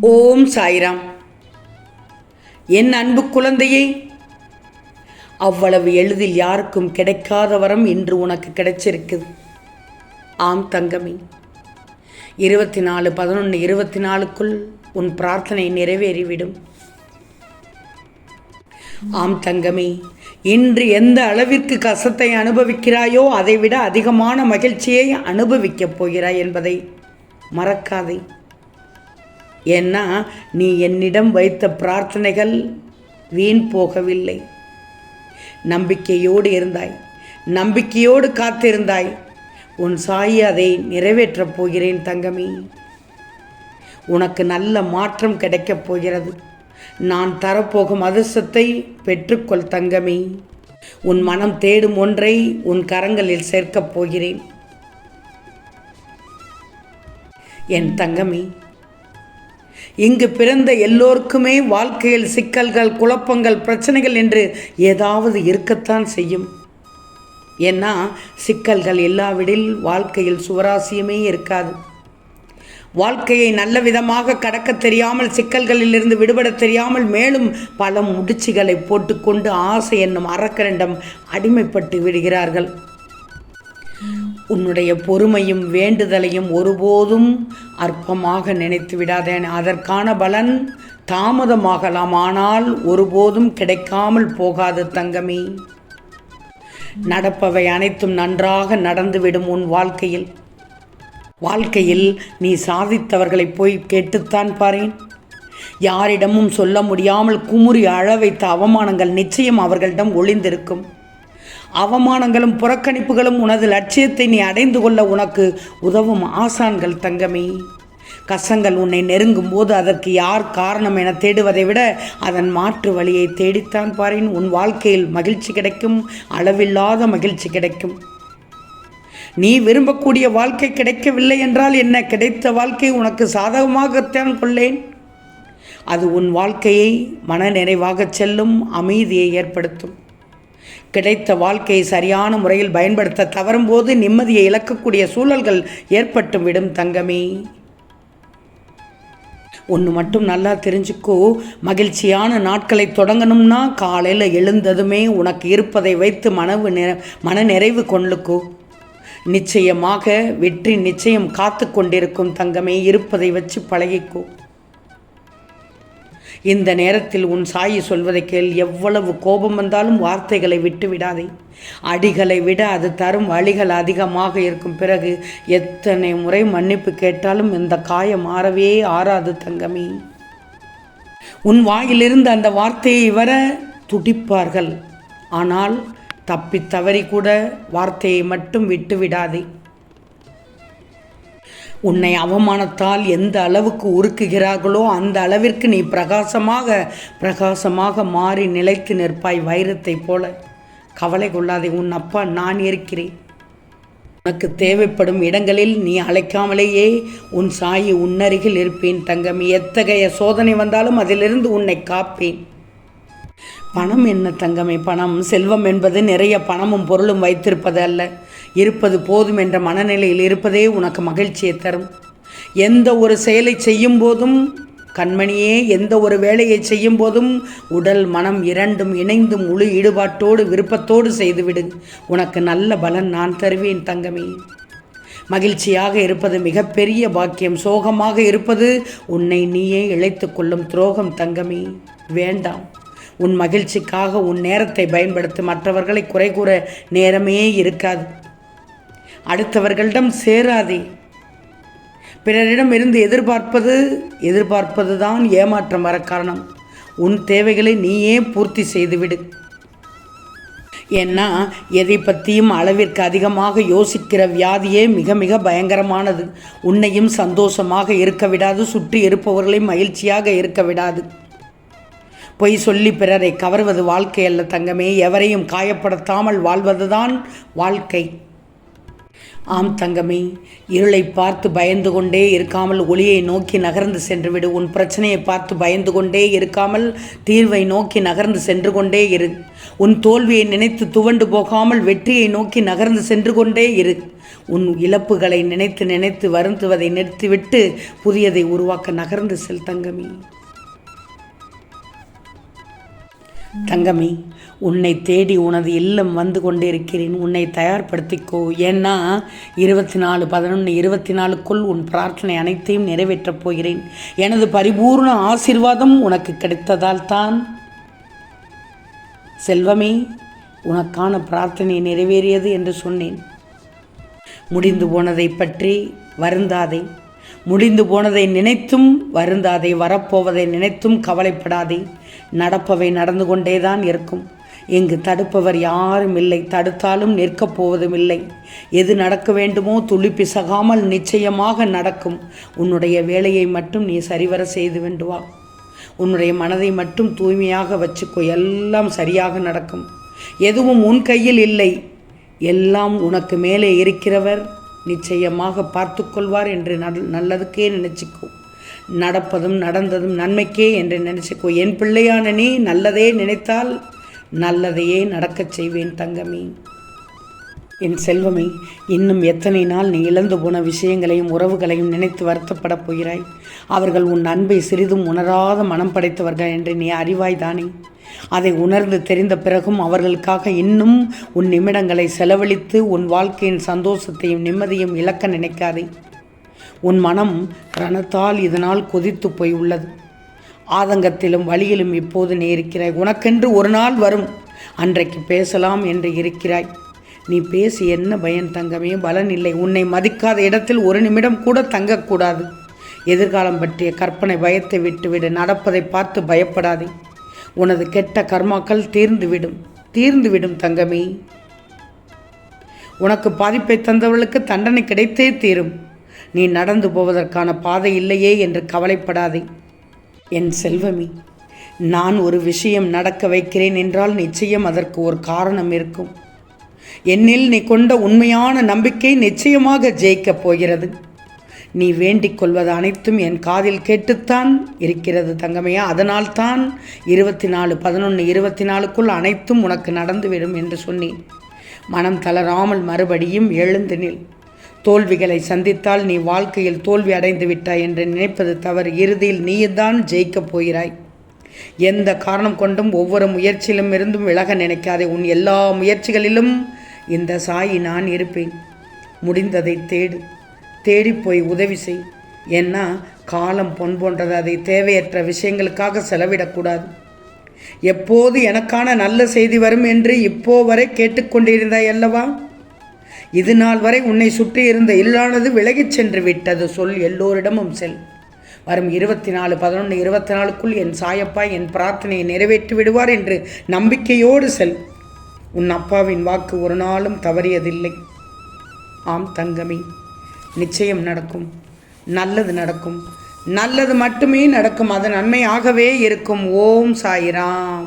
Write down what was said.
ஓம் சாய்ராம். என் அன்பு குழந்தையே அவ்வளவு எளிதில் யாருக்கும் கிடைக்காத வரம் இன்று உனக்கு கிடைச்சிருக்குது. ஆம் தங்கமே இருபத்தி நாலு பதினொன்று இருபத்தி நாலுக்குள் உன் பிரார்த்தனை நிறைவேறிவிடும். ஆம் தங்கமே இன்று எந்த அளவிற்கு கசத்தை அனுபவிக்கிறாயோ அதைவிட அதிகமான மகிழ்ச்சியை அனுபவிக்கப் போகிறாய் என்பதை மறக்காதே. ஏன்னா நீ என்னிடம் வைத்த பிரார்த்தனைகள் வீண் போகவில்லை. நம்பிக்கையோடு இருந்தாய். நம்பிக்கையோடு காத்திருந்தாய். உன் சாயி அதை நிறைவேற்றப் போகிறேன் தங்கமி. உனக்கு நல்ல மாற்றம் கிடைக்கப் போகிறது. நான் தரப்போகும் அதிர்ஷ்டத்தை பெற்றுக்கொள் தங்கமி. உன் மனம் தேடும் ஒன்றை உன் கரங்களில் சேர்க்கப் போகிறேன். என் தங்கமே இங்கு பிறந்த எல்லோருக்குமே வாழ்க்கையில் சிக்கல்கள் குழப்பங்கள் பிரச்சனைகள் என்று ஏதாவது இருக்கத்தான் செய்யும். ஏன்னா சிக்கல்கள் இல்லாவிடில் வாழ்க்கையில் சுவராசியமே இருக்காது. வாழ்க்கையை நல்ல விதமாக கடக்க தெரியாமல் சிக்கல்களிலிருந்து விடுபட தெரியாமல் மேலும் பல முடிச்சுகளை போட்டுக்கொண்டு ஆசை என்னும் அறக்கரண்டம் அடிமைப்பட்டு விடுகிறார்கள். உன்னுடைய பொறுமையும் வேண்டுதலையும் ஒருபோதும் அற்பமாக நினைத்து விடாதேன். அதற்கான பலன் தாமதமாகலாம். ஆனால் ஒருபோதும் கிடைக்காமல் போகாது தங்கமே. நடப்பவை அனைத்தும் நன்றாக நடந்துவிடும் உன் வாழ்க்கையில். வாழ்க்கையில் நீ சாதித்தவர்களை போய் கேட்டுத்தான் பாரேன். யாரிடமும் சொல்ல முடியாமல் குமுறி அழ வைத்த அவமானங்கள் நிச்சயம் அவர்களிடம் ஒளிந்திருக்கும். அவமானங்களும் புறக்கணிப்புகளும் உனது லட்சியத்தை நீ அடைந்து கொள்ள உனக்கு உதவும் ஆசான்கள் தங்கமே. கசங்கள் உன்னை நெருங்கும் போது அதற்கு யார் காரணம் என தேடுவதை விட அதன் மாற்று வழியை தேடித்தான் பாரின். உன் வாழ்க்கையில் மகிழ்ச்சி கிடைக்கும் அளவில்லாத மகிழ்ச்சி கிடைக்கும். நீ விரும்பக்கூடிய வாழ்க்கை கிடைக்கவில்லை என்றால் என்ன? கிடைத்த வாழ்க்கை உனக்கு சாதகமாகத்தான் கொள்ளேன். அது உன் வாழ்க்கையை மன நிறைவாகச் செல்லும் அமைதியை ஏற்படுத்தும். கிடைத்த வாழ்க்கையை சரியான முறையில் பயன்படுத்த தவறும் போது நிம்மதியை இழக்கக்கூடிய சூழல்கள் ஏற்பட்டு விடும் தங்கமே. ஒன்று மட்டும் நல்லா தெரிஞ்சுக்கோ. மகிழ்ச்சியான நாட்களை தொடங்கணும்னா காலையில் எழுந்ததுமே உனக்கு இருப்பதை வைத்து மனவு நிற மன நிறைவு கொள்ளுக்கோ நிச்சயமாக வெற்றி நிச்சயம் காத்து கொண்டிருக்கும் தங்கமே. இருப்பதை வச்சு பழகிக்கோ. இந்த நேரத்தில் உன் சாயி சொல்வதை கேள். எவ்வளவு கோபம் வந்தாலும் வார்த்தைகளை விட்டு விடாதே. அடிகளை விட அது தரும் வழிகள் அதிகமாக இருக்கும் பிறகு எத்தனை முறை மன்னிப்பு கேட்டாலும் இந்த காயம் ஆறவே ஆறாது தங்கமே. உன் வாயிலிருந்து அந்த வார்த்தையை வர துடிப்பார்கள். ஆனால் தப்பி தவறி கூட வார்த்தையை மட்டும் விட்டு விடாதே. உன்னை அவமானத்தால் எந்த அளவுக்கு உருக்குகிறார்களோ அந்த அளவிற்கு நீ பிரகாசமாக பிரகாசமாக மாறி நிலைத்து நிற்பாய் வைரத்தைப் போல. கவலை கொள்ளாதே உன் அப்பா நான் இருக்கிறேன். உனக்கு தேவைப்படும் இடங்களில் நீ அழைக்காமலேயே உன் சாயி உன்னருகில் இருப்பேன் தங்கம். எத்தகைய சோதனை வந்தாலும் அதிலிருந்து உன்னை காப்பேன். பணம் என்ன தங்கமே? பணம் செல்வம் என்பது நிறைய பணமும் பொருளும் வைத்திருப்பது அல்ல. இருப்பது போதும் என்ற மனநிலையில் இருப்பதே உனக்கு மகிழ்ச்சியை தரும். எந்த ஒரு செயலை செய்யும் போதும் கண்மணியே எந்த ஒரு வேலையை செய்யும் போதும் உடல் மனம் இரண்டும் இணைந்து முழு ஈடுபாட்டோடு விருப்பத்தோடு செய்துவிடு. உனக்கு நல்ல பலன் நான் தருவேன் தங்கமே. மகிழ்ச்சியாக இருப்பது மிகப்பெரிய பாக்கியம். சோகமாக இருப்பது உன்னை நீயே இழைத்து கொள்ளும் துரோகம் தங்கமே. வேண்டாம். உன் மகிழ்ச்சிக்காக உன் நேரத்தை பயன்படுத்தி. மற்றவர்களை குறை கூற நேரமே இருக்காது. அடுத்தவர்களிடம் சேராதே. பிறரிடம் இருந்து எதிர்பார்ப்பது எதிர்பார்ப்பது தான் ஏமாற்றம் வர காரணம். உன் தேவைகளை நீயே பூர்த்தி செய்துவிடு. ஏன்னா எதை பற்றியும் அளவிற்கு அதிகமாக யோசிக்கிற வியாதியே மிக மிக பயங்கரமானது. உன்னையும் சந்தோஷமாக இருக்க விடாது சுற்றி இருப்பவர்களையும் மகிழ்ச்சியாக இருக்க விடாது. பொய் சொல்லி பிறரை கவர்வது வாழ்க்கை அல்ல தங்கமே. எவரையும் காயப்படுத்தாமல் வாழ்வதுதான் வாழ்க்கை. ஆம் தங்கமே இருளை பார்த்து பயந்து கொண்டே இருக்காமல் ஒளியை நோக்கி நகர்ந்து சென்றுவிடு. உன் பிரச்சனையை பார்த்து பயந்து கொண்டே இருக்காமல் தீர்வை நோக்கி நகர்ந்து சென்று கொண்டே இரு. உன் தோல்வியை நினைத்து துவண்டு போகாமல் வெற்றியை நோக்கி நகர்ந்து சென்று கொண்டே இரு. உன் இழப்புகளை நினைத்து நினைத்து வருந்துவதை நிறுத்திவிட்டு புதியதை உருவாக்க நகர்ந்து செல் தங்கமி. தங்கமி உன்னை தேடி உனது இல்லம் வந்து கொண்டிருக்கிறேன். உன்னை தயார்படுத்திக்கோ. ஏன்னா இருபத்தி நாலு பதினொன்று இருபத்தி நாலுக்குள் உன் பிரார்த்தனை அனைத்தையும் நிறைவேற்றப் போகிறேன். எனது பரிபூர்ண ஆசிர்வாதம் உனக்கு கிடைத்ததால் தான். செல்வமே உனக்கான பிரார்த்தனை நிறைவேறியது என்று சொன்னேன். முடிந்து போனதை பற்றி வருந்தாதே. முடிந்து போனதை நினைத்தும் வருந்தாதே வரப்போவதை நினைத்தும் கவலைப்படாதே. நடப்பவை நடந்து கொண்டேதான் இருக்கும். இங்கு தடுப்பவர் யாரும் இல்லை. தடுத்தாலும் நிற்கப் போவதும் இல்லை. எது நடக்க வேண்டுமோ துளி பிசகாமல் நிச்சயமாக நடக்கும். உன்னுடைய வேலையை மட்டும் நீ சரிவர செய்து வேண்டு வா உன்னுடைய மனதை மட்டும் தூய்மையாக வச்சுக்கோ. எல்லாம் சரியாக நடக்கும். எதுவும் உன் கையில் இல்லை. எல்லாம் உனக்கு மேலே இருக்கிறவர் நிச்சயமாக பார்த்து கொள்வார் என்று நல் நல்லதுக்கே நினச்சிக்கோ. நடப்பதும் நடந்ததும் நன்மைக்கே என்று நினச்சிக்கோ. என் பிள்ளையான நீ நல்லதே நினைத்தால் நல்லதையே நடக்கச் செய்வேன் தங்கமே. என் செல்வமே இன்னும் எத்தனை நாள் நீ இழந்து போன விஷயங்களையும் உறவுகளையும் நினைத்து வருத்தப்படப் போகிறாய்? அவர்கள் உன் அன்பை சிறிதும் உணராத மனம் படைத்தவர்கள் என்று நீ அறிவாய் தானே? அதை உணர்ந்து தெரிந்த பிறகும் அவர்களுக்காக இன்னும் உன் நிமிடங்களை செலவழித்து உன் வாழ்க்கையின் சந்தோஷத்தையும் நிம்மதியும் இழக்க நினைக்காதே. உன் மனம் ரணத்தால் இதனால் கொதித்து போய் உள்ளது. ஆதங்கத்திலும் வழியிலும் இப்போது நீ இருக்கிறாய். உனக்கென்று ஒரு நாள் வரும். அன்றைக்கு பேசலாம் என்று இருக்கிறாய். நீ பேசி என்ன பயன் தங்கமே? பலன் இல்லை. உன்னை மதிக்காத இடத்தில் ஒரு நிமிடம் கூட தங்கக்கூடாது. எதிர்காலம் பற்றிய கற்பனை பயத்தை விட்டுவிடு. நடப்பதை பார்த்து பயப்படாதே. உனது கெட்ட கர்மாக்கள் தீர்ந்துவிடும். தீர்ந்துவிடும் தங்கமே. உனக்கு பாதிப்பை தந்தவர்களுக்கு தண்டனை கிடைத்தே தீரும். நீ நடந்து போவதற்கான பாதை இல்லையே என்று கவலைப்படாதே. என் செல்வமே நான் ஒரு விஷயம் நடக்க வைக்கிறேன் என்றால் நிச்சயம் அதற்கு ஒரு காரணம் இருக்கும். என்னில் நீ கொண்ட உண்மையான நம்பிக்கை நிச்சயமாக ஜெயிக்கப் போகிறது. நீ வேண்டிக் கொள்வது அனைத்தும் என் காதில் கேட்டுத்தான் இருக்கிறது தங்கமையா. அதனால்தான் இருபத்தி நாலு பதினொன்று இருபத்தி நாலுக்குள் அனைத்தும் உனக்கு நடந்துவிடும் என்று சொன்னேன். மனம் தளராமல் மறுபடியும் எழுந்து நில். தோல்விகளை சந்தித்தால் நீ வாழ்க்கையில் தோல்வி அடைந்து விட்டாய் என்று நினைப்பது தவறு. இறுதியில் நீதான் ஜெயிக்கப் போகிறாய். எந்த காரணம் கொண்டும் ஒவ்வொரு முயற்சியிலும் இருந்தும் விலக நினைக்காதே. உன் எல்லா முயற்சிகளிலும் இந்த சாயி நான் இருப்பேன். முடிந்ததை தேடு. தேடிப்போய் உதவி செய். ஏன்னா காலம் பொன் போன்றது அதை தேவையற்ற விஷயங்களுக்காக செலவிடக்கூடாது. எப்போது எனக்கான நல்ல செய்தி வரும் என்று இப்போ வரை கேட்டுக்கொண்டிருந்தாய் அல்லவா? இது நாள் வரை உன்னை சுற்றி இருந்த இல்லானது விலகிச் சென்று விட்டது. சொல் எல்லோரிடமும் செல். வரும் இருபத்தி நாலு பதினொன்று இருபத்தி நாலுக்குள் என் சாயப்பா என் பிரார்த்தனையை நிறைவேற்றி விடுவார் என்று நம்பிக்கையோடு செல். உன் அப்பாவின் வாக்கு ஒரு நாளும் தவறியதில்லை. ஆம் தங்கமே நிச்சயம் நடக்கும். நல்லது நடக்கும். நல்லது மட்டுமே நடக்கும். அது நன்மையாகவே இருக்கும். ஓம் சாயிராம்.